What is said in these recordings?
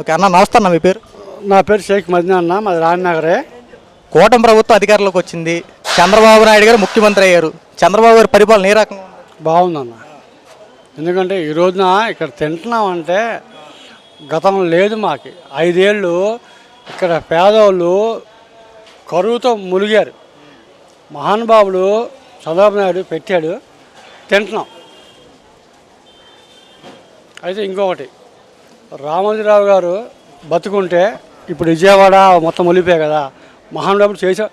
Okay అన్న నమస్తే అన్న మీ పేరు? నా పేరు షేక్ మదీనా అన్న మాది రాజనగరే. కూటమి ప్రభుత్వం అధికారంలోకి వచ్చింది. చంద్రబాబు నాయుడు గారు ముఖ్యమంత్రి అయ్యారు. చంద్రబాబు గారి పరిపాలన ఏ రకంగా? బాగుందన్న ఎందుకంటే ఈ రోజున ఇక్కడ తింటున్నామంటే గతంలో లేదు మాకు. ఐదేళ్ళు ఇక్కడ పేదవాళ్ళు కరువుతో ములిగారు మహానుభావుడు చంద్రబాబు నాయుడు పెట్టాడు. తింటున్నాం. అయితే ఇంకొకటి రామోజీరావు గారు బతుకుంటే ఇప్పుడు విజయవాడ మొత్తం ఒలిపోయాయి కదా. మహానుభావుడు చేసే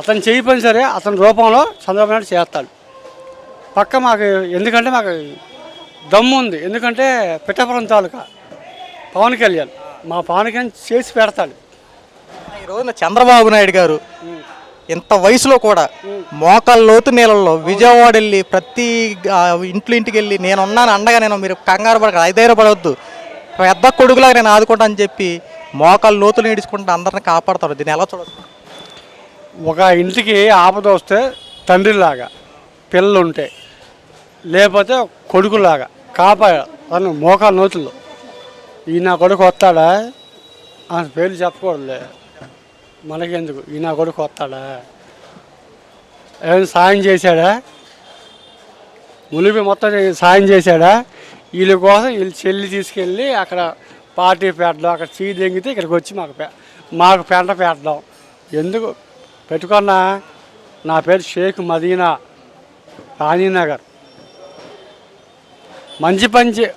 అతను చేయి పని సరే అతని రూపంలో చంద్రబాబు నాయుడు చేస్తాడు. పక్క మాకు ఎందుకంటే మాకు దమ్ము ఉంది. ఎందుకంటే పిఠాపురం తాలూకా పవన్ కళ్యాణ్ మా పవన్ కళ్యాణ్ చేసి పెడతాడు. ఈ రోజున చంద్రబాబు నాయుడు గారు ఇంత వయసులో కూడా మోకాళ్ళ లోతు నీళ్ళల్లో విజయవాడ వెళ్ళి ప్రతి ఇంట్లో ఇంటికి వెళ్ళి నేను ఉన్నాను అండగా నేను మీరు కంగారు పడక ఐదైరపడవద్దు పెద్ద కొడుకులాగా నేను ఆదుకుంటా అని చెప్పి మోకాలు లోతులు నీడుచుకుంటూ అందరిని కాపాడతాడు దీన్ని ఎలా చూడదు ఒక ఇంటికి ఆపద వస్తే తండ్రిలాగా పిల్లలు ఉంటే లేకపోతే కొడుకులాగా కాపాడు తను మోకాలు నోతులు. ఈ నా కొడుకు వస్తాడా? అని పేర్లు చెప్పకూడదులే. మనకెందుకు? ఈ నా కొడుకు వస్తాడా? ఏమైనా సాయం చేశాడా? ములిపి మొత్తం సాయం చేశాడా? వీళ్ళ కోసం వీళ్ళు చెల్లి తీసుకెళ్ళి అక్కడ పార్టీ పెట్టడం అక్కడ చీ దెంగితే ఇక్కడికి వచ్చి మాకు పె- మాకు పెంట పెట్టడం ఎందుకు? పెట్టుకున్నా? నా పేరు షేక్ మదీనా రాణీనగర్. మంచి పంచి.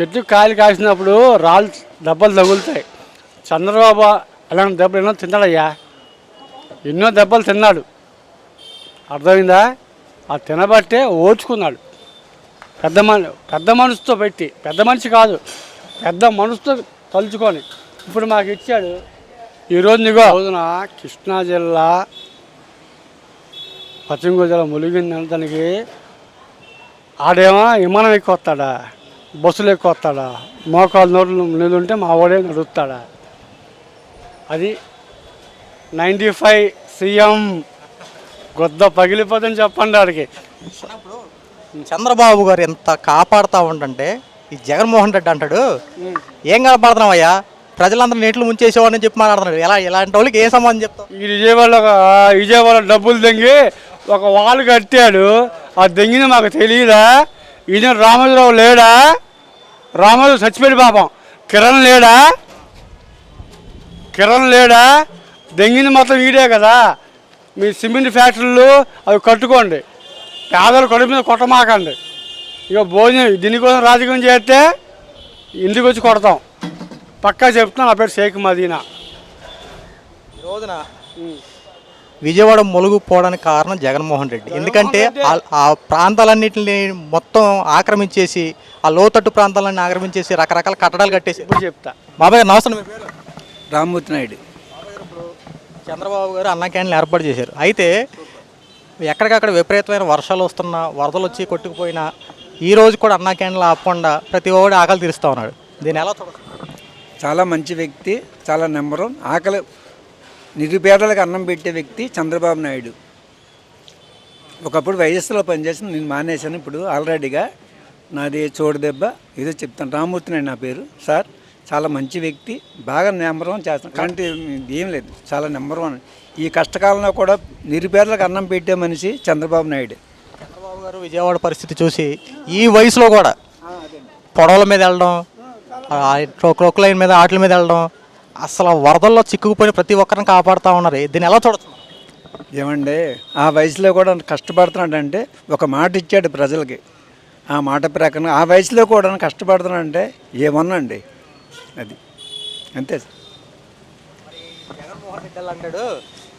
చెట్టు కాయలు కాసినప్పుడు రాళ్ళు దెబ్బలు తగులుతాయి. చంద్రబాబు అలాంటి దెబ్బలు ఎన్నో తిన్నాడయ్యా ఎన్నో దెబ్బలు తిన్నాడు. అర్థమైందా? ఆ తినబట్టే ఓచుకున్నాడు పెద్ద మన పెద్ద మనసుతో పెట్టి పెద్ద మనిషి కాదు పెద్ద మనసుతో తలుచుకొని. ఇప్పుడు మాకు ఇచ్చాడు ఈరోజు నీగో రోజున కృష్ణా జిల్లా పశ్చిమ గోదావరి జిల్లా ములిగిందని ఆడేమో విమానం ఎక్కువ వస్తాడా బస్సులు ఎక్కువ వస్తాడా మోకాలు నోట్లు నిలుంటే మా వాడే నడుస్తాడా? అది నైంటీ ఫైవ్ సీఎం గొద్ద పగిలిపోతుందని చెప్పండి ఆడికి. చంద్రబాబు గారు ఎంత కాపాడుతూ ఉండంటే ఈ జగన్మోహన్ రెడ్డి అంటాడు ఏం కాపాడుతున్నావయ్యా? ప్రజలందరూ నీటిలో ముంచేసేవాడిని చెప్పి మాట్లాడుతున్నాడు. ఎలా ఇలాంటి వాళ్ళకి ఏ సంబంధం చెప్తాం ఈ విజయవాడ విజయవాడ డబ్బులు దెంగి ఒక వాళ్ళు కట్టాడు. ఆ దెంగిన మాకు తెలియదా? ఈయన రామోజీరావు లేడా? రామోజీ చచ్చిపోయి పాపం. కిరణ్ లేడా? కిరణ్ లేడా? దెంగింది మొత్తం వీడే కదా. మీ సిమెంట్ ఫ్యాక్టరీలు అవి కట్టుకోండి. పేదలు కడుపు మీద కొట్టమాకండి. ఇక భోజనం దీనికోసం రాజకీయం చేస్తే ఇంటికి వచ్చి కొడతాం. పక్కా చెప్తున్నా నా పేరు షేక్ మదీనా. రోజున విజయవాడ ములుగుపోవడానికి కారణం జగన్మోహన్ రెడ్డి. ఎందుకంటే ఆ- ప్రాంతాలన్నింటిని మొత్తం ఆక్రమించేసి ఆ లోతట్టు ప్రాంతాలన్నీ ఆక్రమించేసి రకరకాల కట్టడాలు కట్టేసి. ఇప్పుడు చెప్తా. బాబాయ్ గారు నమస్తే మీ పేరు? రామ్మూర్తి నాయుడు. చంద్రబాబు గారు అన్న క్యాంటీన్లు ఏర్పాటు చేశారు. అయితే ఎక్కడికక్కడ విపరీతమైన వర్షాలు వస్తున్నా వరదలు వచ్చి కొట్టుకుపోయినా ఈ రోజు కూడా అన్నా క్యాంటీన్లు ఆపకుండా ప్రతి ఒక్కడు ఆకలి తీరుస్తూ ఉన్నాడు. దీని ఎలా చాలా మంచి వ్యక్తి చాలా నెంబరు. ఆకలి నిరుపేదలకు అన్నం పెట్టే వ్యక్తి చంద్రబాబు నాయుడు. ఒకప్పుడు వైఎస్లో పనిచేసిన నేను మానేశాను ఇప్పుడు ఆల్రెడీగా. నాది చోటు దెబ్బ ఏదో చెప్తాను. రామూర్తి నా పేరు. సార్ చాలా మంచి వ్యక్తి బాగా నెంబర్ వన్ చేస్తాను కాబట్టి ఏం లేదు చాలా నెంబర్ వన్. ఈ కష్టకాలంలో కూడా నిరుపేదలకు అన్నం పెట్టే మనిషి చంద్రబాబు నాయుడు. చంద్రబాబు గారు విజయవాడ పరిస్థితి చూసి ఈ వయసులో కూడా పొడవల మీద వెళ్ళడం క్రొక్ లైన్ మీద ఆటల మీద వెళ్ళడం అసలు వరదల్లో చిక్కుకుపోయిన ప్రతి ఒక్కరిని కాపాడుతూ ఉన్నారు. దీన్ని ఎలా చూడొచ్చు? ఏమండి ఆ వయసులో కూడా కష్టపడుతున్నాడంటే ఒక మాట ఇచ్చాడు ప్రజలకి. ఆ మాట ప్రకారం ఆ వయసులో కూడా కష్టపడుతున్నాడంటే ఏమన్నండి? అది. అంతే సార్. జగన్మోహన్ రెడ్డి అంటాడు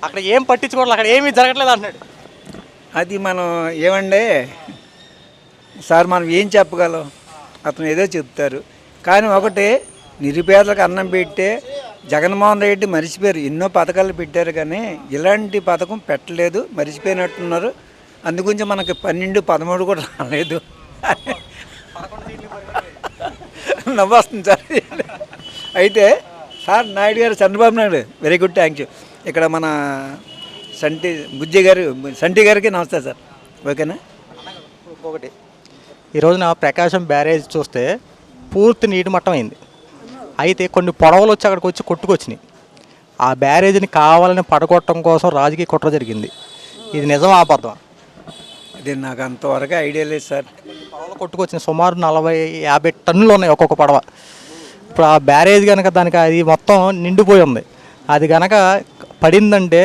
అక్కడ ఏం పట్టించుకోవట్లేదు అక్కడ ఏమీ జరగట్లేదు అంటున్నాడు. అది మనం ఏమండి సార్ మనం ఏం చెప్పగలం? అతను ఏదో చెప్తారు. కానీ ఒకటి నిరుపేదలకు అన్నం పెట్టే జగన్మోహన్ రెడ్డి మర్చిపోయారు. ఎన్నో పథకాలు పెట్టారు కానీ ఇలాంటి పథకం పెట్టలేదు మర్చిపోయినట్టున్నారు. అందుగురించి మనకి పన్నెండు పదమూడు కూడా రాలేదు. నవ్వొస్తుంది సార్. అయితే sir Naidu garu Chandrababu Naidu very good thank you ఇక్కడ మన సంటి బుజ్జి గారు సంటి గారికి నమస్తే సార్. ఓకేనా? ఇంకొకటి. ఈరోజు నా ప్రకాశం బ్యారేజ్ చూస్తే పూర్తి నీటి మట్టం అయింది. అయితే కొన్ని పొడవలు వచ్చి అక్కడికి వచ్చి కొట్టుకొచ్చినాయి. ఆ బ్యారేజ్ని కావాలని పడగొట్టడం కోసం రాజకీయ కుట్ర జరిగింది. ఇది నిజం ఆబద్ధం అది నాకు అంతవరకు ఐడియా లేదు సార్. పడవలు కొట్టుకొచ్చిన సుమారు నలభై యాభై టన్నులు ఉన్నాయి ఒక్కొక్క పడవ. ఇప్పుడు ఆ బ్యారేజ్ కనుక దానికి అది మొత్తం నిండిపోయి ఉంది. అది కనుక పడిందంటే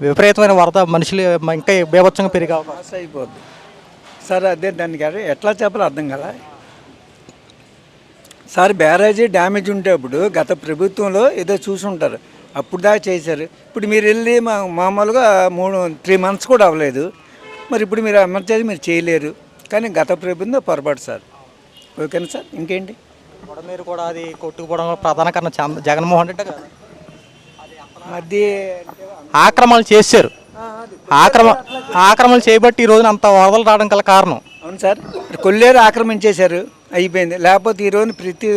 విపరీతమైన వరద మనుషులు ఇంకా బీభత్సంగా పెరిగే అవకాశం. అయిపోద్ది. సార్ అదే దానికి అదే ఎట్లా చెప్పాలో అర్థం కదా సార్ బ్యారేజీ డ్యామేజ్ ఉంటేప్పుడు గత ప్రభుత్వంలో ఏదో చూసుంటారు. అప్పుడు దాకా చేశారు. ఇప్పుడు మీరు వెళ్ళి మా మామూలుగా మూడు త్రీ మంత్స్ కూడా అవ్వలేదు. మరి ఇప్పుడు మీరు ఎమర్జెన్సీ మీరు చేయలేరు. కానీ గత ప్రభుత్వం పొరపాటు సార్. ఓకేనా సార్? ఇంకేంటి? మీరు కూడా అది కొట్టుకుపోవడం ప్రధాన కారణం చంద్ర జగన్మోహన్ రెడ్డి కదా. అది ఆక్రమణలు చేశారు. ఆక్రమ ఆక్రమణలు చేయబట్టి ఈ రోజున అంత వరదలు రావడం గల కారణం. అవును సార్. కొల్లేరు ఆక్రమించేశారు అయిపోయింది. లేకపోతే ఈరోజు ప్రతి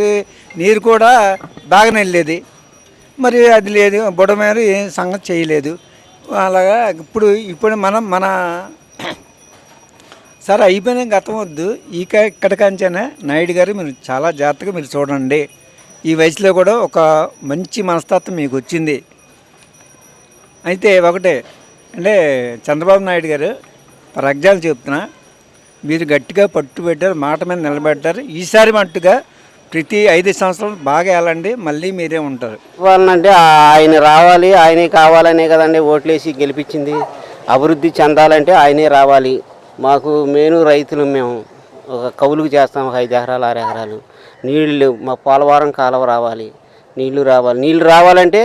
నీరు కూడా బాగానే వెళ్ళేది. మరి అది లేదు. బుడమేరు ఏం సంగతి చేయలేదు. అలాగా ఇప్పుడు ఇప్పుడు మనం మన సార్ అయిపోయిన గతం వద్దు. ఇక ఇక్కడ కంచేనే నాయుడు గారు మీరు చాలా జాగ్రత్తగా మీరు చూడండి. ఈ వయసులో కూడా ఒక మంచి మనస్తత్వం మీకు వచ్చింది. అయితే ఒకటే అంటే చంద్రబాబు నాయుడు గారు ఫర్ ఎగ్జాంపుల్ చెప్తున్నా మీరు గట్టిగా పట్టు పెట్టారు మాట మీద నిలబెట్టారు ఈసారి మట్టుగా ప్రతి ఐదు సంవత్సరాలు బాగా వెళ్ళండి మళ్ళీ మీరే ఉంటారు. వాళ్ళనంటే ఆయన రావాలి ఆయనే కావాలనే కదండి ఓట్లేసి గెలిపించింది. అభివృద్ధి చెందాలంటే ఆయనే రావాలి. మాకు మేము రైతులు మేము ఒక కౌలుకు చేస్తాం ఒక ఐదు ఎకరాలు ఆరు ఎకరాలు. నీళ్ళు లేవు మా పోలవరం కాలువ రావాలి నీళ్ళు రావాలి. నీళ్ళు రావాలంటే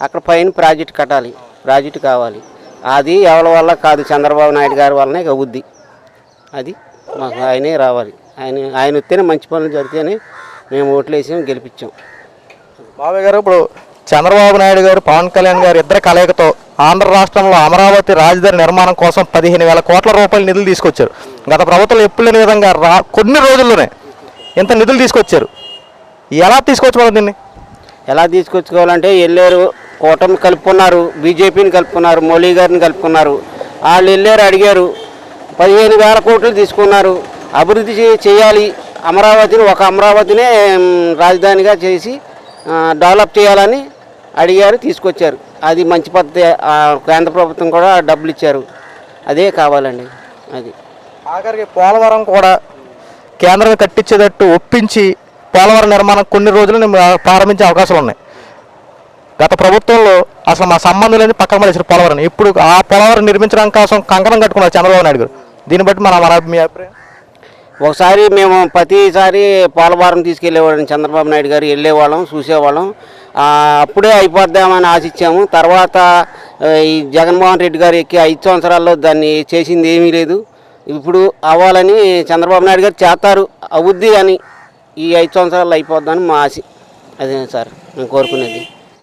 అక్కడ పైన ప్రాజెక్ట్ కట్టాలి ప్రాజెక్ట్ కావాలి. అది ఎవరి వల్ల కాదు చంద్రబాబు నాయుడు గారి వల్లనే అవుద్ది. అది మాకు ఆయనే రావాలి. ఆయన ఆయన వస్తేనే మంచి పనులు జరిగితేనే మేము ఓట్లేసి గెలిపించాం. బాబాయ్ గారు ఇప్పుడు చంద్రబాబు నాయుడు గారు పవన్ కళ్యాణ్ గారు ఇద్దరు కలయికతో ఆంధ్ర రాష్ట్రంలో అమరావతి రాజధాని నిర్మాణం కోసం పదిహేను వేల కోట్ల రూపాయల నిధులు తీసుకొచ్చారు. గత ప్రభుత్వం ఎప్పుడు లేని విధంగా రా కొన్ని రోజుల్లోనే ఇంత నిధులు తీసుకొచ్చారు. ఎలా తీసుకొచ్చుకోవాలి దీన్ని? ఎలా తీసుకొచ్చుకోవాలంటే వెళ్ళారు కూటమి కలుపుకున్నారు బీజేపీని కలుపుకున్నారు మోడీ గారిని కలుపుకున్నారు. వాళ్ళు వెళ్ళారు అడిగారు పదిహేను వేల కోట్లు తీసుకున్నారు. అభివృద్ధి చేయాలి. అమరావతిని ఒక అమరావతినే రాజధానిగా చేసి డెవలప్ చేయాలని అడిగారు తీసుకొచ్చారు. అది మంచి పద్ధతి కేంద్ర ప్రభుత్వం కూడా డబ్బులు ఇచ్చారు. అదే కావాలండి అది. ఆఖరికి పోలవరం కూడా కేంద్రం కట్టించేటట్టు ఒప్పించి పోలవరం నిర్మాణం కొన్ని రోజులు ప్రారంభించే అవకాశాలు ఉన్నాయి. గత ప్రభుత్వంలో అసలు మా సంబంధం లేని పక్కన పడేసారు పోలవరం. ఇప్పుడు ఆ పోలవరం నిర్మించడం కోసం కంకణం కట్టుకున్నారు చంద్రబాబు నాయుడు గారు. దీన్ని బట్టి మన మన మీ అభిప్రాయం? ఒకసారి మేము ప్రతిసారి పోలవరం తీసుకెళ్ళేవాళ్ళం చంద్రబాబు నాయుడు గారు వెళ్ళేవాళ్ళం చూసేవాళ్ళం. అప్పుడే అయిపోద్దామని ఆశించాము. తర్వాత ఈ జగన్మోహన్ రెడ్డి గారు ఎక్కి ఐదు సంవత్సరాల్లో దాన్ని చేసింది ఏమీ లేదు. ఇప్పుడు అవ్వాలని చంద్రబాబు నాయుడు గారు చేస్తారు. అవుద్ది అని ఈ ఐదు సంవత్సరాలు అయిపోద్దని మా ఆశ. అదే సార్ నేను కోరుకునేది.